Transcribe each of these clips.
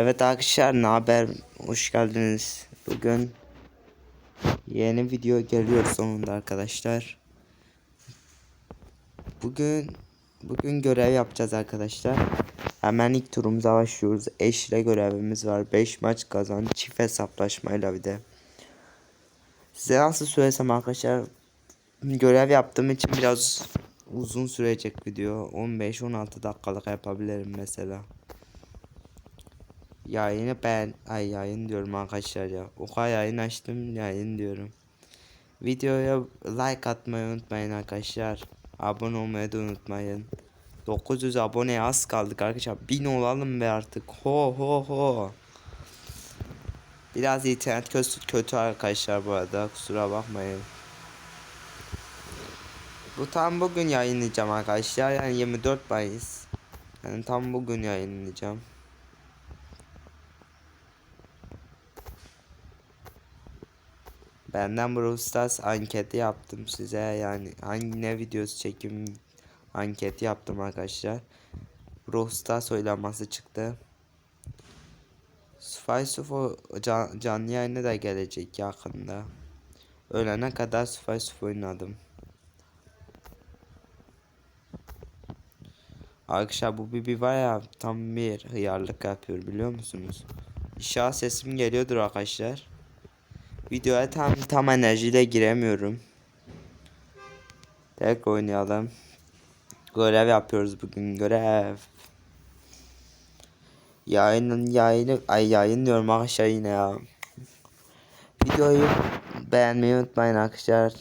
Evet arkadaşlar ne haber? Hoş geldiniz. Bugün yeni video geliyor sonunda arkadaşlar. Bugün bugün görev yapacağız arkadaşlar. Hemen ilk turumuza başlıyoruz. Eşle görevimiz var. 5 maç kazan çift hesaplaşmayla bir de. Size nasıl söylesem arkadaşlar görev yaptığım için biraz uzun sürecek video. 15-16 dakikalık yapabilirim mesela. Yayını ben ay yayın diyorum arkadaşlar ya. Oka yayın açtım yayın diyorum. Videoya like atmayı unutmayın arkadaşlar. Abone olmayı da unutmayın. 900 aboneye az kaldık arkadaşlar. 1000 olalım be artık. Ho ho ho. Biraz internet kötü, kötü arkadaşlar bu arada. Kusura bakmayın. Bu tam bugün yayınlayacağım arkadaşlar. Yani 24 Mayıs. Yani tam bugün yayınlayacağım. Benden Brawl Stars anketi yaptım size yani hangi ne videosu çekim anketi yaptım arkadaşlar. Brawl Stars oylaması çıktı. Spy Sufo can, canlı yayını da gelecek yakında. Ölene kadar Spy Sufo oynadım. Arkadaşlar bu Bibi var ya tam bir hıyarlık yapıyor biliyor musunuz? İnşallah sesim geliyordur arkadaşlar. Videoya tam tam enerjiyle giremiyorum. Tek oynayalım. Görev yapıyoruz bugün görev. Yayının yayını ay yayın diyorum arkadaşlar yine ya. Videoyu beğenmeyi unutmayın arkadaşlar.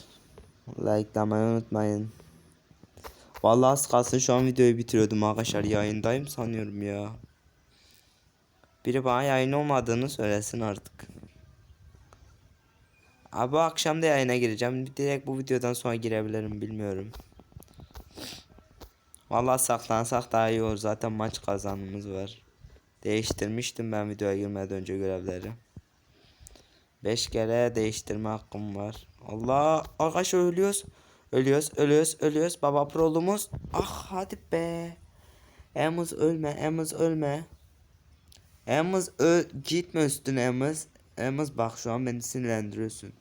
Likelamayı unutmayın. Vallahi az kalsın şu an videoyu bitiriyordum arkadaşlar yayındayım sanıyorum ya. Biri bana yayın olmadığını söylesin artık. Abi bu akşam da yayına gireceğim. Direkt bu videodan sonra girebilirim bilmiyorum. Vallahi saklansak daha iyi olur. Zaten maç kazanımız var. Değiştirmiştim ben videoya girmeden önce görevleri. 5 kere değiştirme hakkım var. Allah arkadaşlar ölüyoruz. Ölüyoruz, ölüyoruz, ölüyoruz. Baba prolumuz. Ah hadi be. Emız ölme, Emız ölme. Emız öl gitme üstüne Emız. Emız bak şu an beni sinirlendiriyorsun.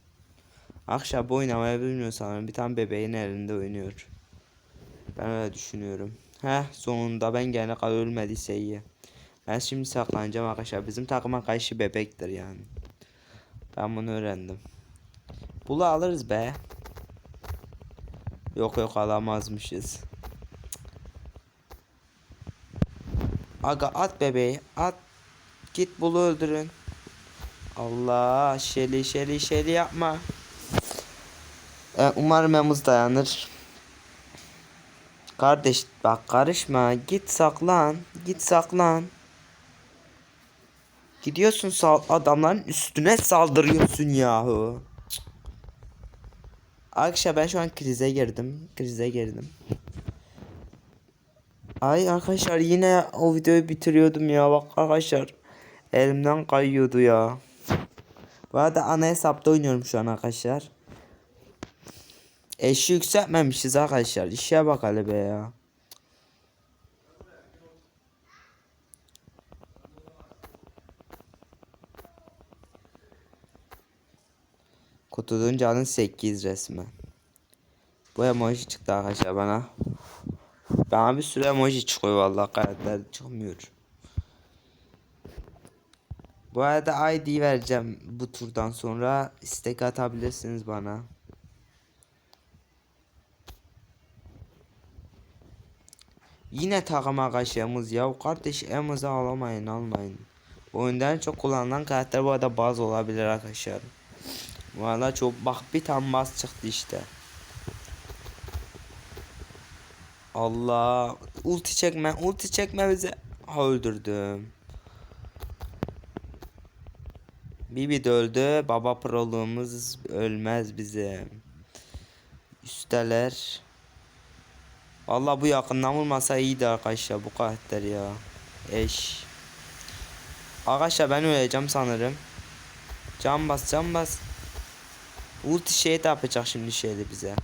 Akşam bu oynamayı bilmiyor sanırım. Bir tane bebeğin elinde oynuyor. Ben öyle düşünüyorum. Heh sonunda ben gelene kadar ölmediyse iyi. Ben şimdi saklanacağım arkadaşlar. Bizim takıma karşı bebektir yani. Ben bunu öğrendim. Bulu alırız be. Yok yok alamazmışız. Aga at bebeği at. Git bulu öldürün. Allah şeli şeli şeli yapma. Ee, umarım Emuz dayanır. Kardeş bak karışma. Git saklan. Git saklan. Gidiyorsun sal adamların üstüne saldırıyorsun yahu. Arkadaşlar ben şu an krize girdim. Krize girdim. Ay arkadaşlar yine o videoyu bitiriyordum ya bak arkadaşlar. Elimden kayıyordu ya. Bu arada ana hesapta oynuyorum şu an arkadaşlar. Eşi yükseltmemişiz arkadaşlar. İşe bak hele be ya. Kutunun canı 8 resmen. Bu emoji çıktı arkadaşlar bana. Bana bir sürü emoji çıkıyor vallahi karakter çıkmıyor. Bu arada ID vereceğim bu turdan sonra istek atabilirsiniz bana. Yine takım arkadaşlarımız ya kardeş emızı alamayın almayın. Oyundan çok kullanılan karakter bu arada baz olabilir arkadaşlar. Valla çok bak bir tane baz çıktı işte. Allah ulti çekme ulti çekme bize. Ha öldürdüm. Bibi de öldü. Baba proluğumuz ölmez bize. Üsteler. Valla bu yakından vurmasa iyiydi arkadaşlar bu karakter ya. Eş. Arkadaşlar ben öleceğim sanırım. Can bas can bas. Ulti şey de yapacak şimdi şeydi bize.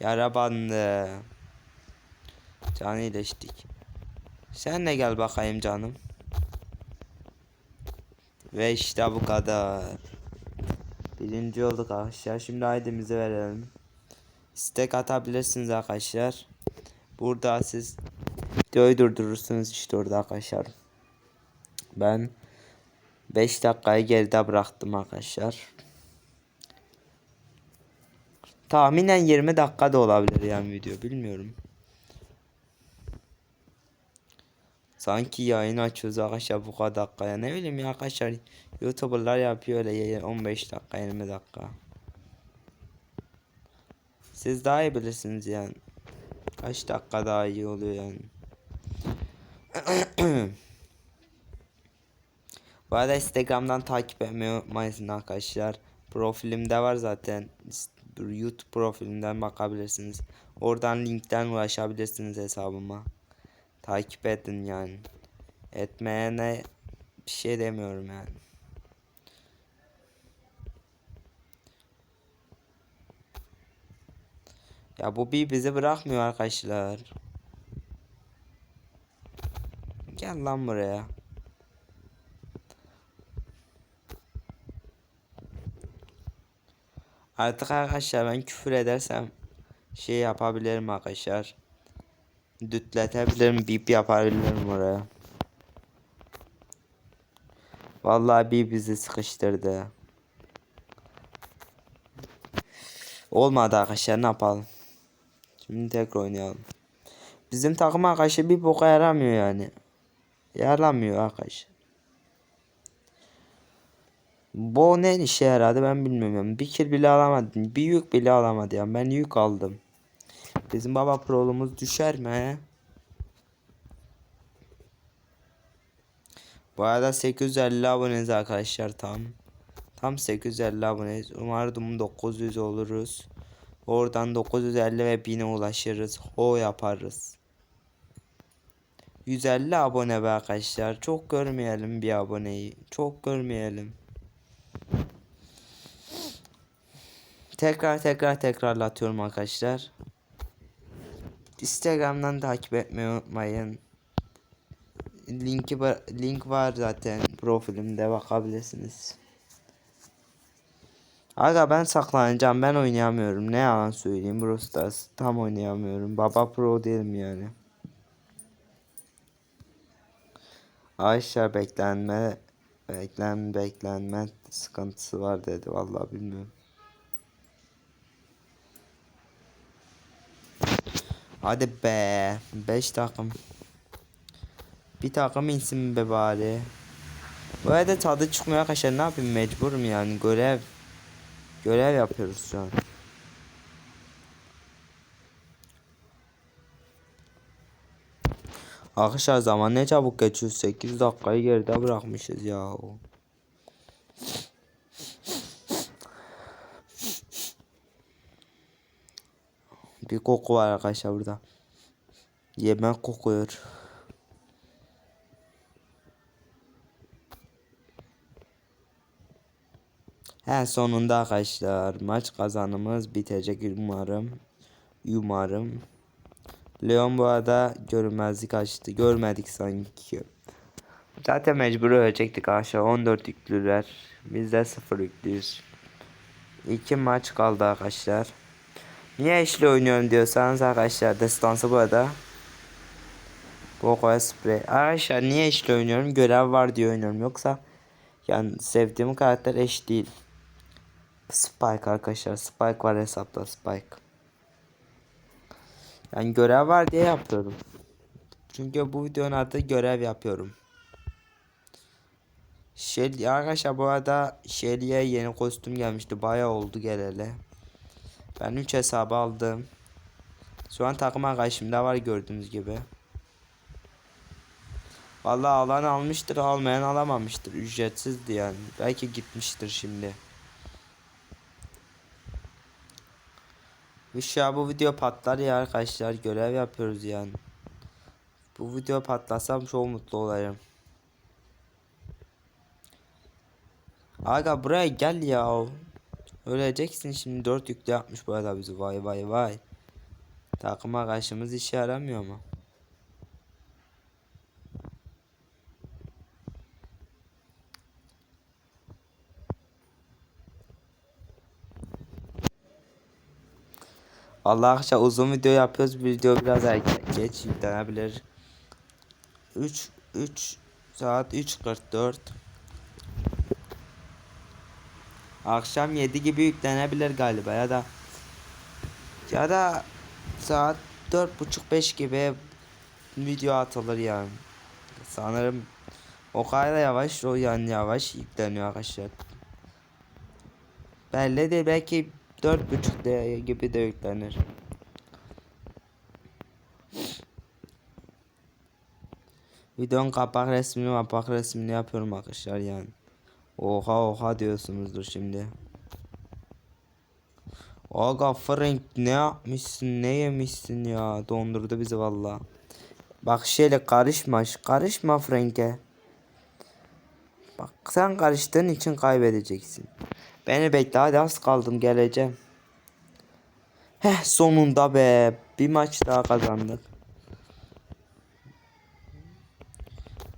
Yara bandı. Can iyileştik. Sen de gel bakayım canım. Ve işte bu kadar. Birinci olduk arkadaşlar. Şimdi aydımızı verelim. Istek atabilirsiniz arkadaşlar. Burada siz videoyu durdurursunuz işte orada arkadaşlar. Ben 5 dakikayı geride bıraktım arkadaşlar. Tahminen 20 dakika da olabilir yani video bilmiyorum. Sanki yayın açıyoruz arkadaşlar bu kadar dakikaya ne bileyim ya arkadaşlar youtuberlar yapıyor öyle yayın 15 dakika 20 dakika. Siz daha iyi bilirsiniz yani. Kaç dakika daha iyi oluyor yani. Bu arada Instagram'dan takip etmeyi unutmayın arkadaşlar. Profilimde var zaten. YouTube profilimden bakabilirsiniz. Oradan linkten ulaşabilirsiniz hesabıma. Takip edin yani. Etmeyene bir şey demiyorum yani. Ya bu bir bizi bırakmıyor arkadaşlar. Gel lan buraya. Artık arkadaşlar ben küfür edersem şey yapabilirim arkadaşlar. Dütletebilirim, bip yapabilirim oraya. Vallahi bir bizi sıkıştırdı. Olmadı arkadaşlar ne yapalım. Şimdi tekrar oynayalım. Bizim takım arkadaşlar bir boka yaramıyor yani. Yaramıyor arkadaşlar. Bu ne işe yaradı ben bilmiyorum. Yani. Bir kill bile alamadı. Bir yük bile alamadı yani. Ben yük aldım. Bizim baba prolumuz düşer mi? Bu arada 850 aboneyiz arkadaşlar tam. Tam 850 aboneyiz. Umarım 900 oluruz. Oradan 950 ve 1000'e ulaşırız. O yaparız. 150 abone be arkadaşlar. Çok görmeyelim bir aboneyi. Çok görmeyelim. Tekrar tekrar tekrarlatıyorum arkadaşlar. Instagram'dan takip etmeyi unutmayın. Linki link var zaten profilimde bakabilirsiniz. Aga ben saklanacağım ben oynayamıyorum ne yalan söyleyeyim Brawl Stars tam oynayamıyorum baba pro değilim yani. Ayşe beklenme beklen beklenme sıkıntısı var dedi vallahi bilmiyorum. Hadi be 5 takım. Bir takım insin be bari. Bu arada tadı çıkmıyor arkadaşlar ne yapayım mecburum yani görev görev yapıyoruz şu an. Arkadaşlar zaman ne çabuk geçiyor 8 dakikayı geride bırakmışız ya. Bir koku var arkadaşlar burada. Yemek kokuyor. En sonunda arkadaşlar maç kazanımız bitecek umarım. Umarım. Leon bu arada görünmezlik açtı. Görmedik sanki. Zaten mecbur ölecektik arkadaşlar. 14 yüklüler. Biz de 0 yüklüyüz. 2 maç kaldı arkadaşlar. Niye eşli oynuyorum diyorsanız arkadaşlar destansı bu arada. Poco'ya sprey. Arkadaşlar niye eşli oynuyorum? Görev var diye oynuyorum. Yoksa yani sevdiğim karakter eş değil. Spike arkadaşlar. Spike var hesapta Spike. Yani görev var diye yapıyorum. Çünkü bu videonun adı görev yapıyorum. Shelly arkadaşlar bu arada Shelly'e yeni kostüm gelmişti. Bayağı oldu geleli. Ben 3 hesabı aldım. Şu an takım arkadaşımda var gördüğünüz gibi. Vallahi alan almıştır, almayan alamamıştır. Ücretsizdi yani. Belki gitmiştir şimdi. İnşallah bu video patlar ya arkadaşlar. Görev yapıyoruz yani. Bu video patlasam çok mutlu olurum. Aga buraya gel ya. Öleceksin şimdi 4 yüklü yapmış bu arada bizi vay vay vay. Takıma karşımız işe yaramıyor mu? Allah arkadaşlar uzun video yapıyoruz. Video biraz erken geç yüklenebilir. 3 3 saat 3.44 Akşam 7 gibi yüklenebilir galiba ya da ya da saat 4.30-5 gibi video atılır yani. Sanırım o kadar yavaş o yani yavaş yükleniyor arkadaşlar. Belli değil belki 4.30 gibi de yüklenir. Videonun kapak resmini kapak resmini yapıyorum arkadaşlar yani. Oha oha diyorsunuzdur şimdi. Aga Frank ne yapmışsın ne yemişsin ya dondurdu bizi valla. Bak şöyle karışma karışma Frank'e. Bak sen karıştığın için kaybedeceksin. Beni bekle hadi az kaldım geleceğim. Heh sonunda be bir maç daha kazandık.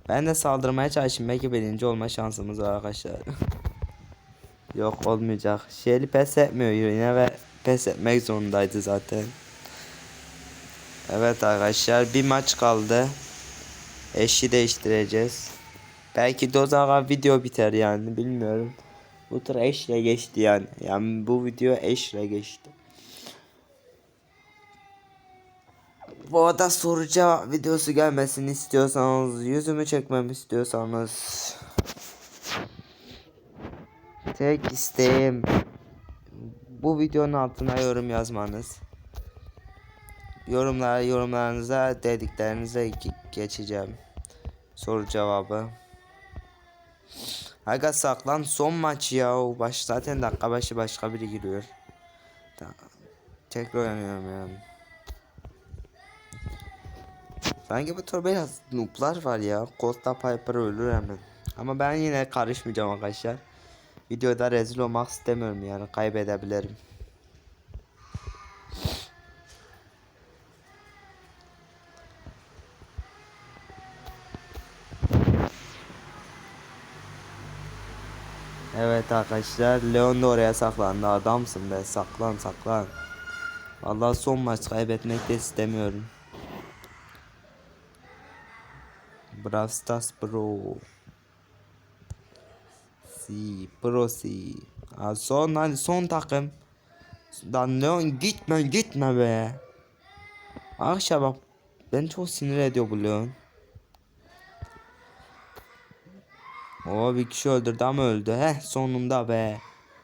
Ben de saldırmaya çalışayım belki birinci olma şansımız var arkadaşlar. Yok olmayacak. Şeyli pes etmiyor yine ve pes etmek zorundaydı zaten. Evet arkadaşlar bir maç kaldı. Eşi değiştireceğiz. Belki zaman video biter yani bilmiyorum. Bu tur eşle geçti yani. Yani bu video eşle geçti. Bu arada soru cevap videosu gelmesini istiyorsanız, yüzümü çekmemi istiyorsanız tek isteğim bu videonun altına yorum yazmanız. Yorumlara yorumlarınıza dediklerinize geçeceğim. Soru cevabı. Aga saklan son maç ya. Baş zaten dakika başı başka biri giriyor. Tekrar oynıyorum yani. Sanki bu tur biraz nooblar var ya. Costa Piper ölür hemen. Ama ben yine karışmayacağım arkadaşlar. Videoda rezil olmak istemiyorum yani kaybedebilirim. Evet arkadaşlar Leon da oraya saklandı. Adamsın be saklan saklan. Vallahi son maç kaybetmek de istemiyorum. Brawl Stars Pro. Si Pro Si. Son hadi son takım. Lan Leon gitme gitme be. Akşam bak Beni çok sinir ediyor bu Leon O bir kişi öldürdü ama öldü. Heh sonunda be.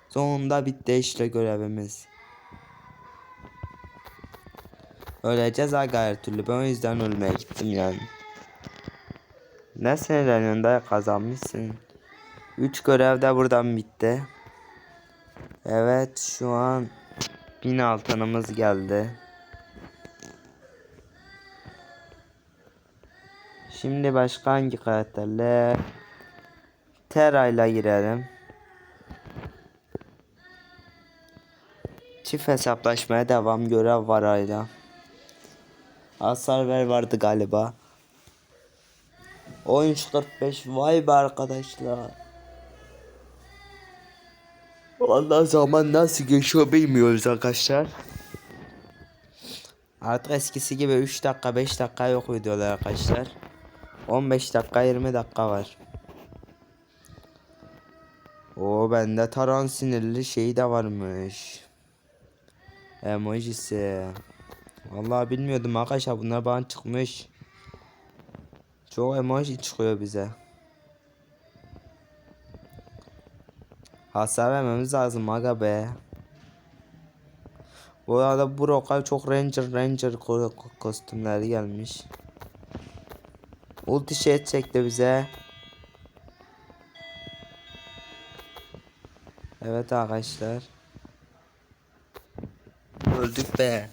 Sonunda bitti işte görevimiz. Öleceğiz aga her türlü. Ben o yüzden ölmeye gittim yani. Ne sinirleniyorsun da kazanmışsın. 3 görev de buradan bitti. Evet şu an bin altınımız geldi. Şimdi başka hangi karakterle Tera'yla girelim. Çift hesaplaşmaya devam görev var ayda. Hasar ver vardı galiba. Oyun 45 vay be arkadaşlar. Vallahi zaman nasıl geçiyor bilmiyoruz arkadaşlar. Artık eskisi gibi 3 dakika 5 dakika yok videolar arkadaşlar. 15 dakika 20 dakika var. O bende taran sinirli şey de varmış. Emojisi. Vallahi bilmiyordum arkadaşlar bunlar bana çıkmış. Çok emoji çıkıyor bize. Hasar vermemiz lazım aga be. Bu arada bu roka çok ranger ranger ko kostümleri gelmiş. Ulti şey çekti bize. Evet arkadaşlar. Öldük be.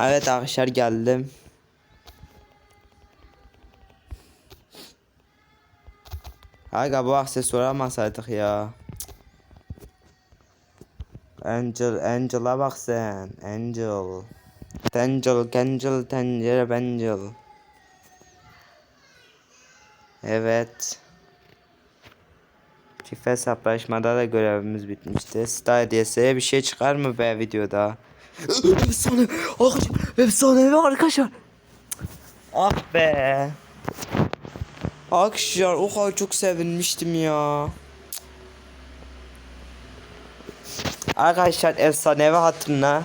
Evet arkadaşlar geldim. Aga bu aksesuarı almasaydık ya. Angel, Angel'a bak sen. Angel. Angel, Angel, tencere, Angel. Evet. Çift hesaplaşmada da görevimiz bitmişti. Star DS'ye bir şey çıkar mı be videoda? Efsane, arkadaşlar, efsanevi arkadaşlar. Ah be. Arkadaşlar o kadar çok sevinmiştim ya. Arkadaşlar efsanevi hatırına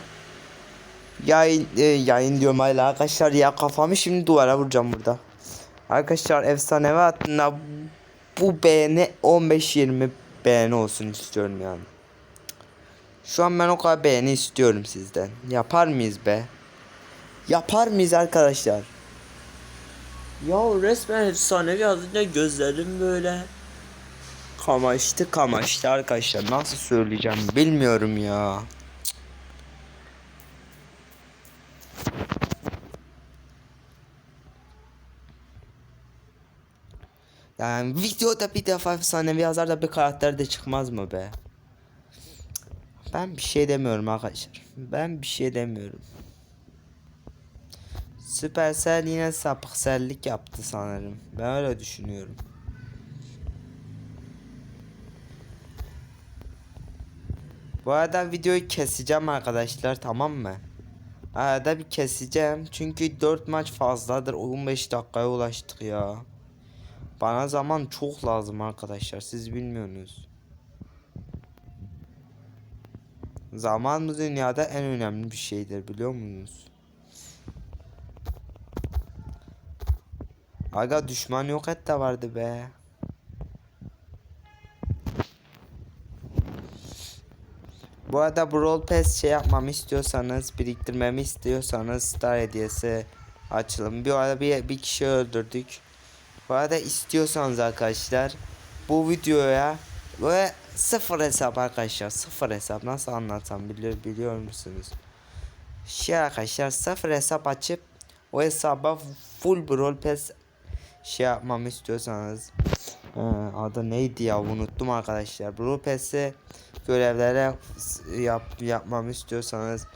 yayın e, yayın diyorum hala arkadaşlar ya kafamı şimdi duvara vuracağım burada. Arkadaşlar efsanevi hatırına bu beğeni 15-20 beğeni olsun istiyorum yani. Şu an ben o kadar beğeni istiyorum sizden. Yapar mıyız be? Yapar mıyız arkadaşlar? Ya resmen efsanevi yazınca gözlerim böyle kamaştı kamaştı arkadaşlar. Nasıl söyleyeceğim bilmiyorum ya. Yani videoda bir defa efsanevi yazar da bir karakter de çıkmaz mı be? Ben bir şey demiyorum arkadaşlar. Ben bir şey demiyorum. Supercell yine sapıksellik yaptı sanırım. Ben öyle düşünüyorum. Bu arada videoyu keseceğim arkadaşlar tamam mı? Arada bir keseceğim çünkü 4 maç fazladır 15 dakikaya ulaştık ya. Bana zaman çok lazım arkadaşlar siz bilmiyorsunuz. Zaman bu dünyada en önemli bir şeydir biliyor musunuz? Aga düşman yok et de vardı be. Bu arada Brawl Pass şey yapmamı istiyorsanız, biriktirmemi istiyorsanız Star hediyesi açalım. Bir arada bir, bir kişi öldürdük. Bu arada istiyorsanız arkadaşlar bu videoya ve sıfır hesap arkadaşlar sıfır hesap nasıl anlatsam biliyor, biliyor musunuz? Şey arkadaşlar sıfır hesap açıp o hesaba full Brawl Pass şey yapmamı istiyorsanız ee, adı neydi ya unuttum arkadaşlar. Brawl Pass'i görevlere yap, yapmamı istiyorsanız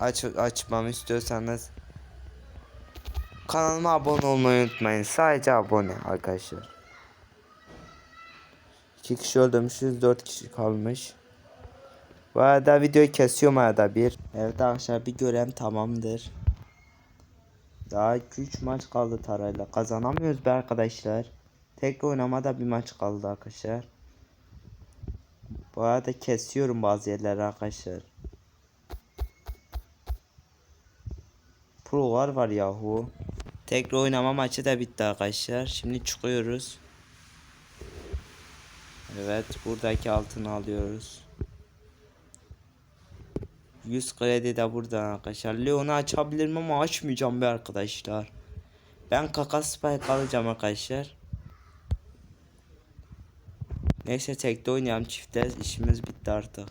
aç açmamı istiyorsanız kanalıma abone olmayı unutmayın. Sadece abone arkadaşlar. 2 kişi öldürmüşüz 4 kişi kalmış. Bu arada videoyu kesiyorum arada bir. Evet arkadaşlar bir görev tamamdır. Daha 3 maç kaldı Tarayla. Kazanamıyoruz be arkadaşlar. Tek oynamada bir maç kaldı arkadaşlar. Bu arada kesiyorum bazı yerleri arkadaşlar. Prolar var yahu. Tekrar oynama maçı da bitti arkadaşlar. Şimdi çıkıyoruz. Evet buradaki altını alıyoruz. 100 kredi de burada arkadaşlar. Leon'u açabilirim ama açmayacağım be arkadaşlar. Ben kaka spike alacağım arkadaşlar. Neyse tekte oynayalım çifte işimiz bitti artık.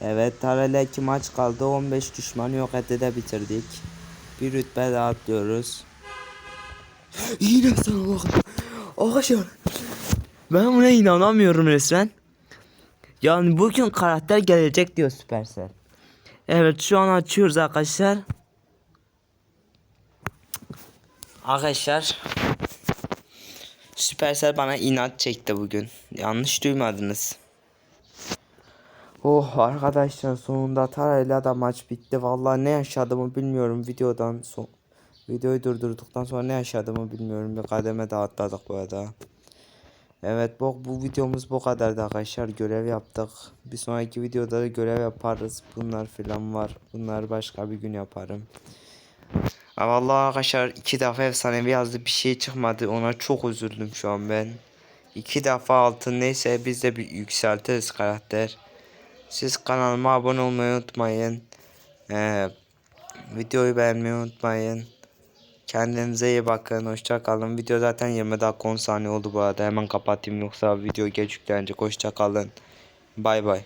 Evet Tarel'e 2 maç kaldı 15 düşman yok etti de bitirdik. Bir rütbe daha atlıyoruz. Yine sana bak. Arkadaşlar ben buna inanamıyorum resmen. Yani bugün karakter gelecek diyor Supercell. Evet şu an açıyoruz arkadaşlar. Arkadaşlar Supercell bana inat çekti bugün. Yanlış duymadınız. Oh arkadaşlar sonunda Tara'yla da maç bitti. Vallahi ne yaşadığımı bilmiyorum videodan son videoyu durdurduktan sonra ne yaşadığımı bilmiyorum. Bir kademe daha atladık bu arada. Evet bu, bu videomuz bu kadardı arkadaşlar. Görev yaptık. Bir sonraki videoda da görev yaparız. Bunlar filan var. Bunları başka bir gün yaparım. Ama vallahi arkadaşlar iki defa efsanevi yazdı bir şey çıkmadı. Ona çok üzüldüm şu an ben. İki defa altın neyse biz de bir yükseltiriz karakter. Siz kanalıma abone olmayı unutmayın. Ee, videoyu beğenmeyi unutmayın. Kendinize iyi bakın. Hoşça kalın. Video zaten 20 dakika 10 saniye oldu bu arada. Hemen kapatayım yoksa video geç yüklenecek. Hoşça kalın. Bay bay.